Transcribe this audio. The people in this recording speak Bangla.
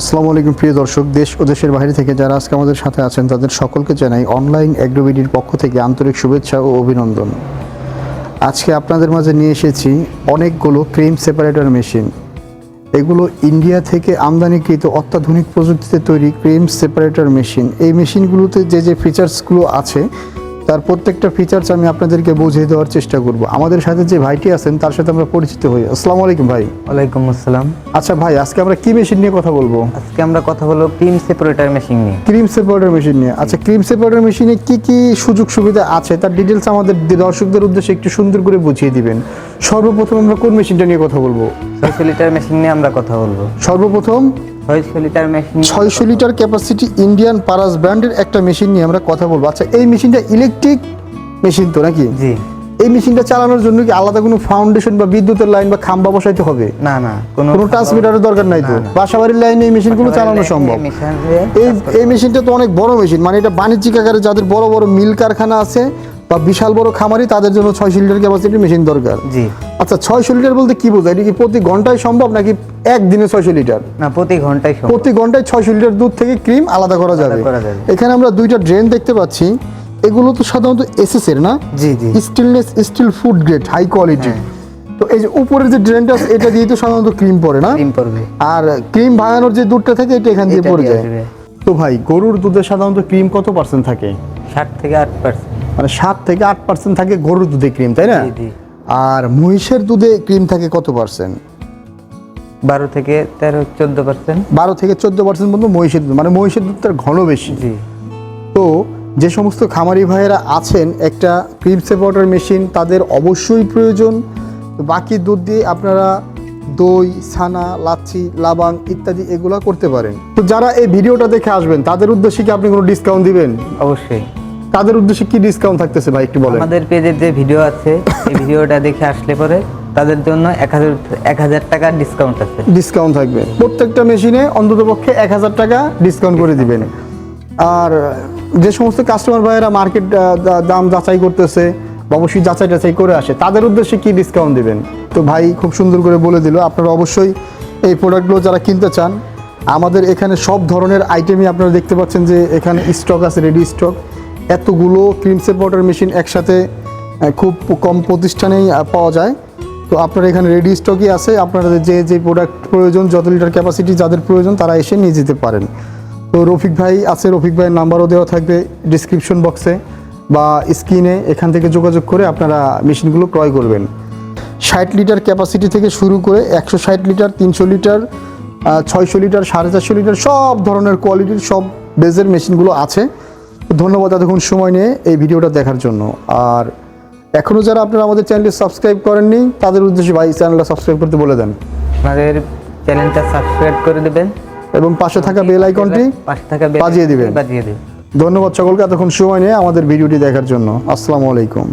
আসসালামু আলাইকুম প্রিয় দর্শক, দেশ ও দেশের বাইরে থেকে যারা আজকে আমাদের সাথে আছেন, তাদের সকলকে জানাই অনলাইন অ্যাগ্রোবিডির পক্ষ থেকে আন্তরিক শুভেচ্ছা ও অভিনন্দন। আজকে আপনাদের মাঝে নিয়ে এসেছি অনেকগুলো ক্রিম সেপারেটর মেশিন। এগুলো ইন্ডিয়া থেকে আমদানিকৃত অত্যাধুনিক প্রযুক্তিতে তৈরি ক্রিম সেপারেটর মেশিন। এই মেশিনগুলোতে যে যে ফিচার্সগুলো আছে তার প্রত্যেকটা ফিচার্স আমি আপনাদেরকে বুঝিয়ে দেওয়ার চেষ্টা করব। আমাদের সাথে যে ভাইটি আছেন তার সাথে আমরা পরিচিত হই। আসসালামু আলাইকুম ভাই। ওয়ালাইকুম আসসালাম। আচ্ছা ভাই আজকে আমরা কি মেশিন নিয়ে কথা বলব? আজকে আমরা কথা বলব ক্রিম সেপারেটর মেশিন নিয়ে। ক্রিম সেপারেটর মেশিন নিয়ে। আচ্ছা ক্রিম সেপারেটর মেশিনে কি কি সুযোগ সুবিধা আছে? তার ডিটেলস আমাদের দর্শকদের উদ্দেশ্যে একটু সুন্দর করে বুঝিয়ে দিবেন। সর্বপ্রথম আমরা কোন মেশিনটা নিয়ে কথা বলব? ছয়শো লিটার মেশিন নিয়ে আমরা কথা বলব। সর্বপ্রথম ছয়শো লিটার মেশিন। ছয়শো লিটার ক্যাপাসিটি ইন্ডিয়ান পারাস ব্র্যান্ডের একটা মেশিন নিয়ে আমরা কথা বলব। আচ্ছা এই মেশিনটা ইলেকট্রিক মেশিন তো নাকি? জি। এই মেশিনটা চালানোর জন্য কি আলাদা কোনো ফাউন্ডেশন বা বিদ্যুতের লাইন বা খাম্বা বসাইতে হবে? না না কোনো ট্রান্সমিটারের দরকার নাই তো। বাসাবাড়ির লাইনে এই মেশিনগুলো চালানো সম্ভব। এই এই মেশিনটা তো অনেক বড় মেশিন মানে এটা বাণিজ্যিক আকারে যাদের বড় বড় মিল কারখানা আছে বা বিশাল বড় খামারি তাদের জন্য ছয়শো লিটার ক্যাপাসিটির মেশিন দরকার। জি। আচ্ছা ছয়শো লিটার বলতে কি বোঝায়? এটা কি প্রতি ঘন্টায় সম্ভব নাকি একদিনে ছয়শো লিটার না প্রতি ঘন্টায় প্রতি ঘন্টায় ছয়শো লিটার দুধ থেকে ক্রিম আলাদা করা যাবে। এখানে আমরা দুইটা ড্রেন দেখতে পাচ্ছি। এগুলো তো সাধারণত এসএস এর না? জি জি। Stainless steel food grade high quality. তো এই যে উপরের যে ড্রেনটা এটা দিয়ে তো সাধারণত ক্রিম পড়ে না? ক্রিম পড়বে। আর ক্রিম ভাঙানোর যে দুধটা থাকে এটা এখান দিয়ে পড়ে যায়। তো ভাই গরুর দুধে সাধারণত ক্রিম কত পার্সেন্ট থাকে? ষাট থেকে আট পার্সেন্ট মানে সাত থেকে আট পার্সেন্ট থাকে গরুর দুধে ক্রিম তাই না? আর মহিষের দুধে ক্রিম থাকে কত পার্সেন্ট বারো থেকে তেরো চোদ্দ পার্সেন্ট বারো থেকে চোদ্দ পার্সেন্ট পর্যন্ত মহিষের দুধ মানে মহিষের দুধটার ঘন বেশি। তো যে সমস্ত খামারি ভাইয়েরা আছেন একটা ক্রিম সেপারেটর মেশিন তাদের অবশ্যই প্রয়োজন। বাকি দুধ দিয়ে আপনারা দই ছানা লাচ্ছি লাবাং ইত্যাদি এগুলা করতে পারেন। তো যারা এই ভিডিওটা দেখে আসবেন তাদের উদ্দেশ্যে কি আপনি কোনো ডিসকাউন্ট দিবেন? অবশ্যই। তাদের উদ্দেশ্যে কি ডিসকাউন্ট থাকতেছে ভাই একটু বলেন। আমাদের পেজের যে ভিডিও আছে এই ভিডিওটা দেখে আসলে পরে তাদের জন্য এক হাজার এক হাজার টাকার ডিসকাউন্ট আছে। ডিসকাউন্ট থাকবে। প্রত্যেকটা মেশিনে অন্তত পক্ষে এক হাজার টাকা ডিসকাউন্ট করে দিবেন। আর যে সমস্ত কাস্টমার ভাইয়েরা মার্কেট দাম যাচাই করতেছে বা অবশ্যই যাচাই টাচাই করে আসে তাদের উদ্দেশ্যে কি ডিসকাউন্ট দিবেন? তো ভাই খুব সুন্দর করে বলে দিল আপনারা অবশ্যই এই প্রোডাক্টগুলো যারা কিনতে চান আমাদের এখানে সব ধরনের আইটেমই আপনারা দেখতে পাচ্ছেন যে এখানে স্টক আছে রেডি স্টক এতগুলো ক্রিম সেপারেটর মেশিন একসাথে খুব কম প্রতিষ্ঠানেই পাওয়া যায়। তো আপনার এখানে রেডি স্টকই আছে। আপনারা যে যে প্রোডাক্ট প্রয়োজন, যত লিটার ক্যাপাসিটি যাদের প্রয়োজন, তারা এসে নিয়ে যেতে পারেন। তো রফিক ভাই আছে, রফিক ভাইয়ের নাম্বারও দেওয়া থাকবে ডিসক্রিপশন বক্সে বা স্ক্রিনে এখান থেকে যোগাযোগ করে আপনারা মেশিনগুলো ক্রয় করবেন। ষাট লিটার ক্যাপাসিটি থেকে শুরু করে একশো ষাট লিটার তিনশো লিটার ছয়শো লিটার সাড়ে চারশো লিটার সব ধরনের কোয়ালিটির সব বেজের মেশিনগুলো আছে। ধন্যবাদ এতক্ষণ সময় নিয়ে এই ভিডিওটা দেখার জন্য। আর এখনও যারা আপনারা আমাদের চ্যানেলটি সাবস্ক্রাইব করেননি তাদের উদ্দেশ্যে ভাই চ্যানেলটা সাবস্ক্রাইব করতে বলে দেন। আমাদের চ্যানেলটা সাবস্ক্রাইব করে দেবেন। এবং পাশে থাকা বেল আইকনটি পাশে থাকা বাজিয়ে দিবেন। বাজিয়ে দিবেন। ধন্যবাদ সকলকে এতক্ষণ সময় নিয়ে আমাদের ভিডিওটি দেখার জন্য। আসসালামু আলাইকুম।